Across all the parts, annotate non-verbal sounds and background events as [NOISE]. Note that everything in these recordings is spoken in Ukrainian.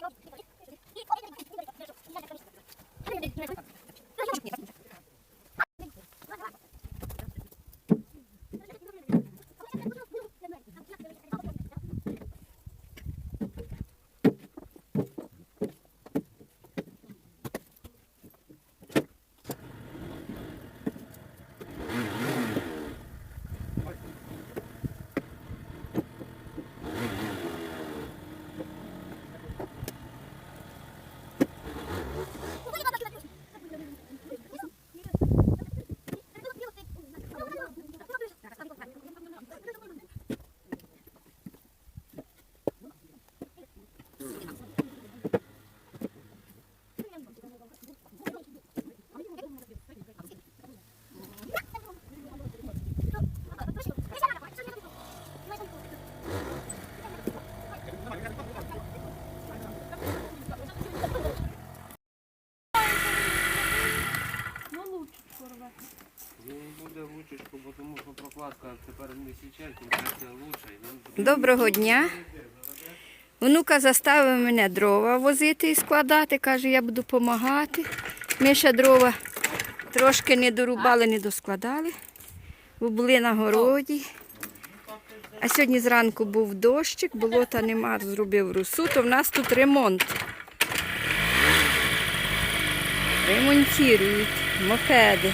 Ну [LAUGHS] лучечко, бо тому що прокладка тепер не січать, інфекція лучше. Доброго дня. Внука заставив мене дрова возити і складати. Каже, я буду допомагати. Ми ще дрова трошки не дорубали, не доскладали, бо були на городі. А сьогодні зранку був дощик, болота нема, зробив русу, то в нас тут ремонт. Ремонтують мопеди.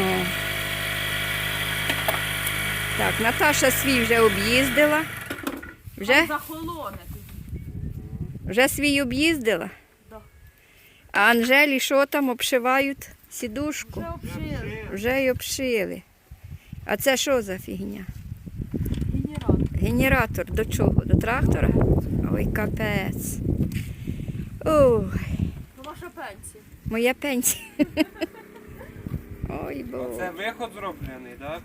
О. Так, Наташа свій вже об'їздила. Вже, Захолоне. вже свій об'їздила. Да. А Анжелі що там обшивають сідушку? Вже обшили. Вже й обшили. А це що за фігня? Генератор. Генератор до чого? До трактора? Ой, капець. Ой, Ну, ваша пенсія. моя пенсія. [LAUGHS] Ой, Це виход зроблений, так?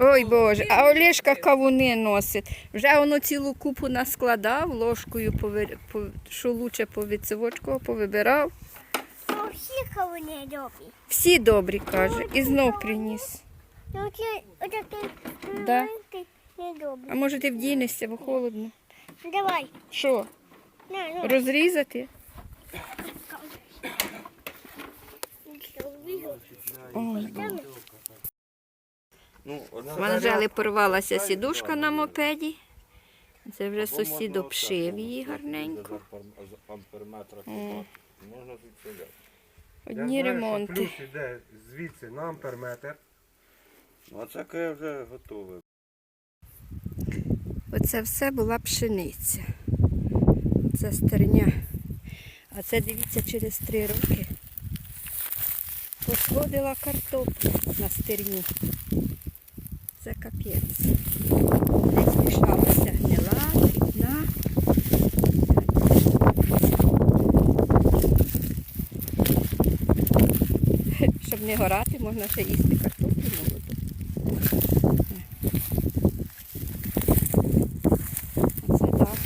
Ой Боже, а Олешка кавуни носить. Вже воно цілу купу наскладав, ложкою повир... по... що лучше по відсивочку повибирав. Ну, всі кавуни добрі. Всі добрі, каже, і знов приніс. Ну, це Да. А може ти вдінешся, бо холодно. Давай. Що, На, розрізати? Ой, Ну, В Анжели порвалася сідушка на мопеді. Це вже сусід обшив її гарненько. можна. Одні ремонти. Плюс іде звідси на амперметр. Ну, а це вже готове. Оце все була пшениця. Це стерня. А це дивіться через три роки. Посходила картоплю на стерні. Це капець. Десь мішалася гнила, дрібна. Щоб не горати, можна ще їсти картоплю молоду. Оце так.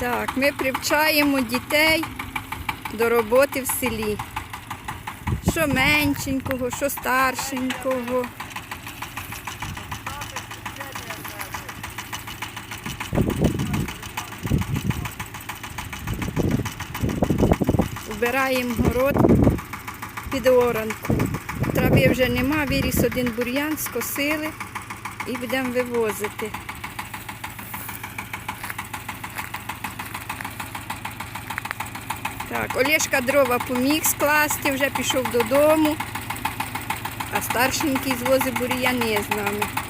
Так, ми привчаємо дітей до роботи в селі. Що меншенького, що старшенького. Вбираємо город під оранку. Трави вже нема, виріс один бур'ян, скосили і будемо вивозити. Так, Олєшка дрова поміг скласти, вже пішов додому, а старшенький звозить бур'яни з нами.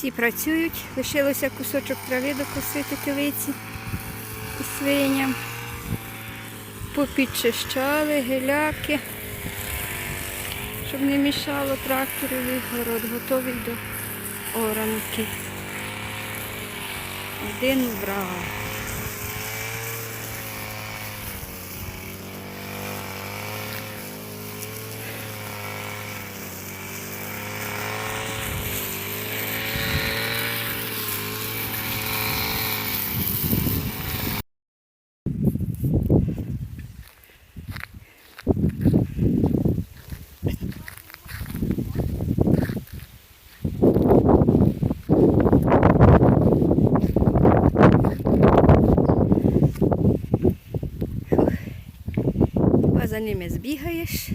Всі працюють, лишилося кусочок трави докусити телиці і свиням. Попідчищали геляки, щоб не мішало трактору Город готовий до оранки. Один враг. За ними збігаєш.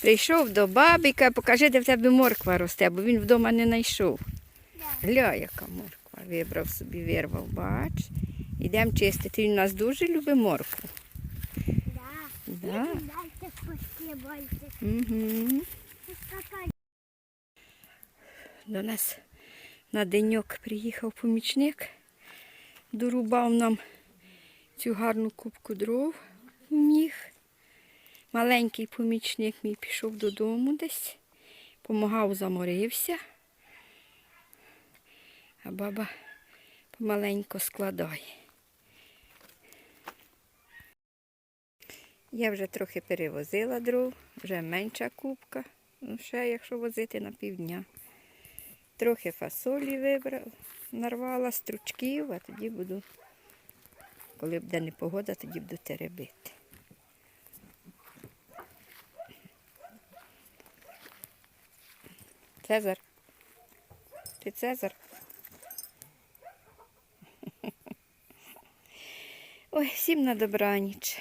Прийшов до бабіка, покажи, де в тебе морква росте, бо він вдома не знайшов. Гля, яка морква. Вибрав собі, вирвав, бач. Ідемо чистити. Він у нас дуже любить моркву. Да. Да. Угу. До нас на деньок приїхав помічник, дорубав нам цю гарну кубку дров міг. Маленький помічник мій пішов додому десь, помагав, заморився, а баба помаленько складає. Я вже трохи перевозила дров, вже менша кубка, ну ще якщо возити на півдня. Трохи фасолі вибрав, нарвала стручків, а тоді буду, коли буде непогода, тоді буду теребити. Цезар. Ти Цезар? Ой, всім на добраніч.